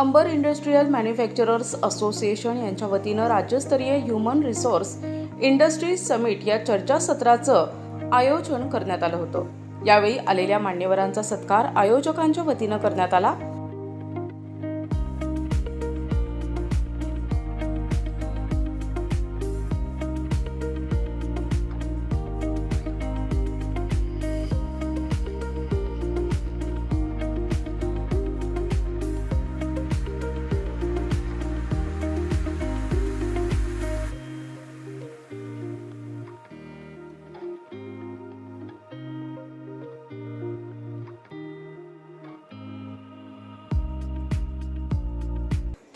Ambar industrial manufacturers association यांच्या वतीनं राज्यस्तरीय ह्युमन रिसोर्स इंडस्ट्री समिट या चर्चासत्राचं आयोजन करण्यात आलं होतं. यावेळी आलेल्या मान्यवरांचा सत्कार आयोजकांच्या वतीनं करण्यात आला.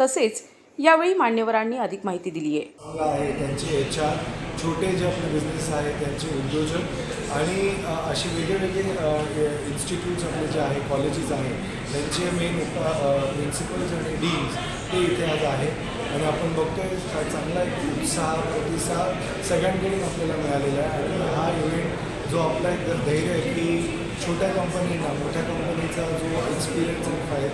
तसेच यावेळी मान्यवरांनी अधिक माहिती दिली आहे. त्यांचे एच आर छोटे जे आपले बिझनेस आहेत त्यांचे उद्योजक आणि असे वेगवेगळे इन्स्टिट्यूट्स आपले जे आहे कॉलेजेस आहे त्यांचे मेन प्रिन्सिपल्स आणि डीन्स ते इथे आज आहे. आणि आपण बघतोय चांगला एक उत्साह प्रतिसाद सगळ्यांकडून आपल्याला मिळालेला आहे. आणि हा इव्हेंट जो आपला एक धैर्य आहे की छोट्या कंपनींना मोठ्या कंपनीचा जो एक्सपिरियन्स आहे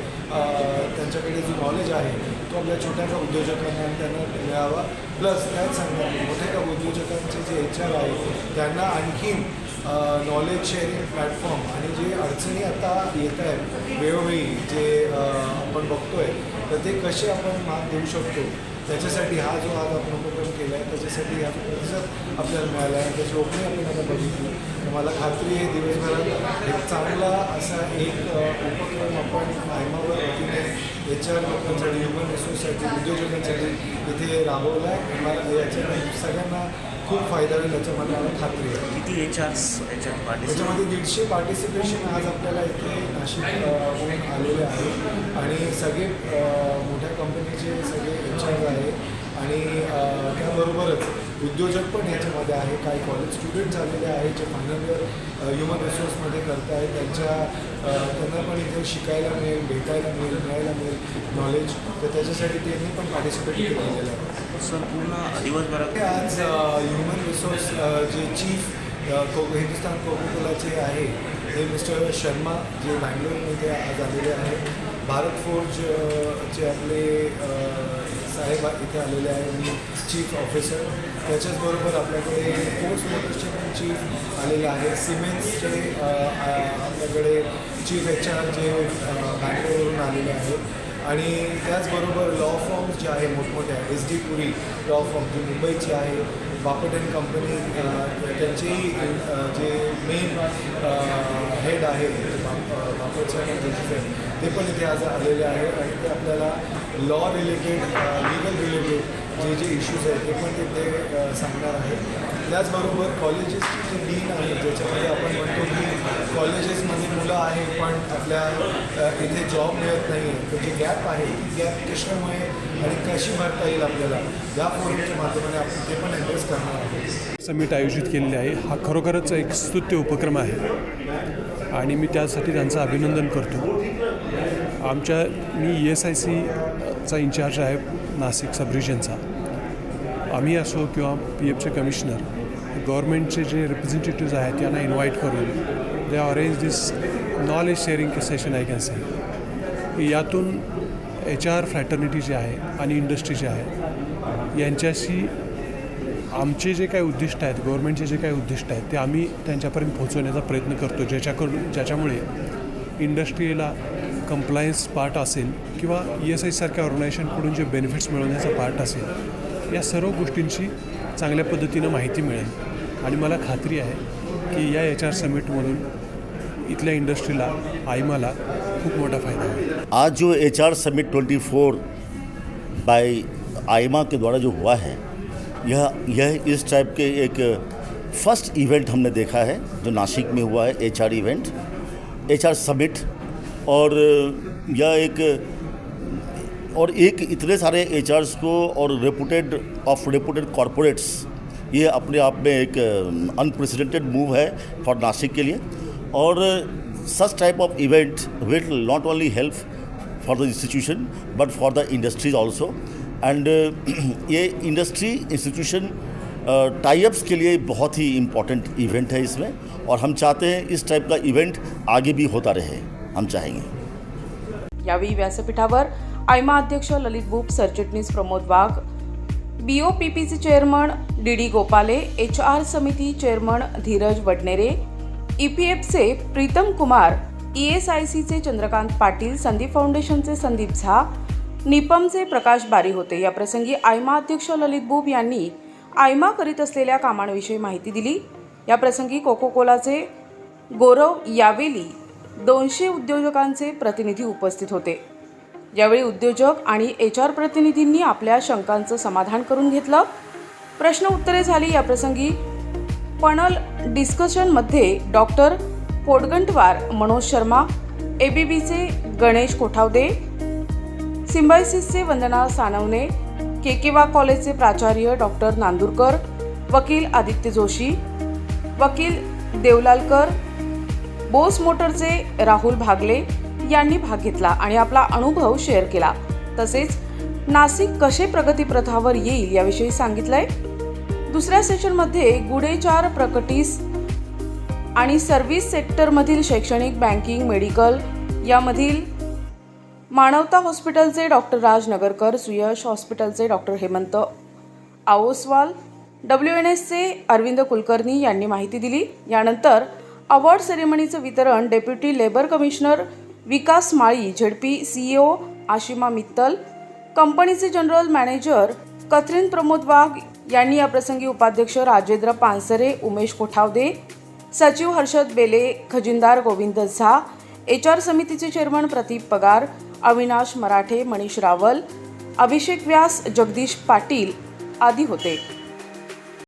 त्यांच्याकडे जो नॉलेज आहे तो आपल्या छोट्या उद्योजकांना आणि त्यांना मिळावा. प्लस त्याच सांगणार मोठ्या उद्योजकांचे जे एच आर आहे त्यांना आणखीन नॉलेज शेअरिंग प्लॅटफॉर्म आणि जे अडचणी आता येत आहेत वेळोवेळी जे आपण आपण बघतोय तर ते कसे आपण मात देऊ शकतो? त्याच्यासाठी हा जो आज आपण उपक्रम केला आहे त्याच्यासाठी हा प्रतिसाद आपल्याला मिळाला आहे. त्याची ओपनिंग आपण आता बघितली. तर मला खात्री आहे दिवसभरात एक चांगला असा एक उपक्रम आपण मायमावर वतीने एच आर लोकांसाठी ह्युमन रिसोर्ससाठी उद्योजकांसाठी इथे राबवला आहे. मला याच्या सगळ्यांना खूप फायदा होईल याच्या मला खात्री आहे. किती एच आर्स याच्यात पार्टिसिपेट त्याच्यामध्ये दीडशे पार्टिसिपेशन आज आपल्याला इथे नाशिक होऊन आलेले आहे. आणि सगळे अ, मोठ्या कंपनीचे सगळे एच आर आहे आणि अ, त्याबरोबरच उद्योजक पण याच्यामध्ये आहे काही कॉलेज स्टुडंट झालेले आहेत जे फायनल इयर ह्युमन रिसोर्समध्ये करत आहेत त्यांच्या त्यांना पण इथे शिकायला मिळेल भेटायला मिळेल मिळायला मिळेल नॉलेज तर त्याच्यासाठी त्यांनी पण पार्टिसिपेट केलेलं आहे. सर पूर्ण दिवसभरात आज ह्युमन रिसोर्स जे चीफ को हिंदुस्तान कोकोकोलाचे आहे हे मिस्टर शर्मा जे बँगलोरमध्ये आज आलेले आहेत भारत फोर्ज चे आपले साहेब इथे आलेले आहे. आणि चीफ ऑफिसर त्याच्याचबरोबर आपल्याकडे फोर्स मोटर्सचे पण चीफ आलेले आहे सिमेंट्सचे आपल्याकडे चीफ एच आर जे अ, बँगलोरवरून आलेले आहेत. आणि त्याचबरोबर लॉ फॉर्म्स जे आहे मोठमोठ्या S D Puri law firm जी मुंबईची आहे बापट अँड कंपनी त्यांचेही जे मेन हेड आहे बाप बापटच्या कंपनीचे ते पण इथे आज आलेले आहे आणि ते आपल्याला लॉ रिलेटेड लिगल रिलेटेड जे जे इश्यूज आहेत ते पण तिथे सांगणार आहे. त्याचबरोबर कॉलेजेसची जी डीन आहे ज्याच्यामध्ये आपण म्हणतो की कॉलेजेसमध्ये मुलं आहे पण आपल्या इथे जॉब मिळत नाही आहे तर जी गॅप आहे ती गॅप कशामुळे आणि कशी भरता येईल आपल्याला या फोरमच्या माध्यमाने आपण ते पण ॲड्रेस करणार आहोत. समिट आयोजित केलेली आहे. हा खरोखरच एक स्तुत्य उपक्रम आहे. आणि मी त्यासाठी त्यांचं अभिनंदन करतो. आमच्या मी ई एस आय सीचा इन्चार्ज आहे नाशिक सब रिजनचा आम्ही असो किंवा पी एफचे कमिशनर गव्हर्मेंटचे जे रिप्रेझेंटेटिव्ज आहेत त्यांना इन्व्हाइट करून दे arrange this knowledge sharing session I can say की यातून एच आर फ्रॅटर्निटी जे आहे आणि इंडस्ट्री जे आहे यांच्याशी आमचे जे काही उद्दिष्ट आहेत गव्हर्नमेंटचे जे काही उद्दिष्ट आहेत ते आम्ही त्यांच्यापर्यंत पोहोचवण्याचा प्रयत्न करतो ज्याच्याकडून ज्याच्यामुळे इंडस्ट्रीला कम्प्लायन्स पार्ट असेल किंवा ई एस आय सारख्या ऑर्गनायझेशनकडून जे बेनिफिट्स मिळवण्याचा पार्ट असेल या सर्व गोष्टींची चांगल्या पद्धतीनं माहिती मिळेल. आणि मला खात्री आहे की या एच आर समिटमधून इथल्या इंडस्ट्रीला आयमाला खूप मोठा फ़ायदा होईल. आज जो H R summit 24 by Aima के द्वारा जो हुआ है, यह यह इस टाइप के एक फ़र्स्ट इवेंट हमने देखा है, जो नासिक में हुआ है, H R event H R summit, और यह एक और एक इतने सारे एच को और रेपुटेड ऑफ़ रेपुटेड कॉरपोरेट्स ये अपने आप में एक अनप्रेसिडेंटेड मूव है फॉर नासिक के लिए। और such type of event will not only help for the institution but for the industries and uh, ये इंडस्ट्री इंस्टीट्यूशन टाइप्स के लिए बहुत ही इम्पोर्टेंट इवेंट है इसमें। और हम चाहते हैं इस टाइप का इवेंट आगे भी होता रहे हम चाहेंगे। यावेळी व्यासपीठावर आयमा अध्यक्ष ललित बुब सरचिटणीस Pramod Wagh B O P पीचे chairman D D Gopale H R समिती chairman Dhiraj Wadnere E P एफचे Pritam Kumar E S I सीचे चंद्रकांत पाटील संदीप फाउंडेशनचे संदीप झा निपमचे प्रकाश बारी होते. या प्रसंगी आयमा अध्यक्ष ललित बुब यांनी आयमा करीत असलेल्या कामांविषयी माहिती दिली. या प्रसंगी कोको कोलाचे गौरव यावेली दोनशे उद्योजकांचे प्रतिनिधी उपस्थित होते. यावेळी उद्योजक आणि एच आर प्रतिनिधींनी आपल्या शंकांचं समाधान करून घेतलं. प्रश्न उत्तरे झाली याप्रसंगी पणल डिस्कशनमध्ये डॉक्टर पोटगंटवार मनोज शर्मा एबीबीचे गणेश कोठावदे सिम्बायसिसचे वंदना सानवणे के केवा कॉलेजचे प्राचार्य डॉक्टर नांदूरकर वकील आदित्य जोशी वकील देवलालकर बोस मोटरचे राहुल भागले यांनी भाग घेतला आणि आपला अनुभव शेअर केला. तसेच नाशिक कसे प्रगतीपथावर येईल याविषयी सांगितलंय. दुसऱ्या सेशनमध्ये गुडेचार प्रकटीस आणि सर्व्हिस सेक्टरमधील शैक्षणिक बँकिंग मेडिकल यामधील मानवता हॉस्पिटलचे डॉक्टर राज नगरकर सुयश हॉस्पिटलचे doctor Hemant Oswal W N एसचे अरविंद कुलकर्णी यांनी माहिती दिली. यानंतर अवॉर्ड सेरेमनीचं वितरण deputy labour commissioner Vikas Mali ZP CEO Ashima Mittal कंपनीचे general manager Catherine Pramod Wagh यांनी याप्रसंगी उपाध्यक्ष राजेंद्र पानसरे उमेश कोठावदे सचिव हर्षद बेले खजिनदार गोविंद झा एच आर समितीचे चेअरमन प्रदीप पगार अविनाश मराठे मनीष रावल अभिषेक व्यास जगदीश पाटील आदी होते.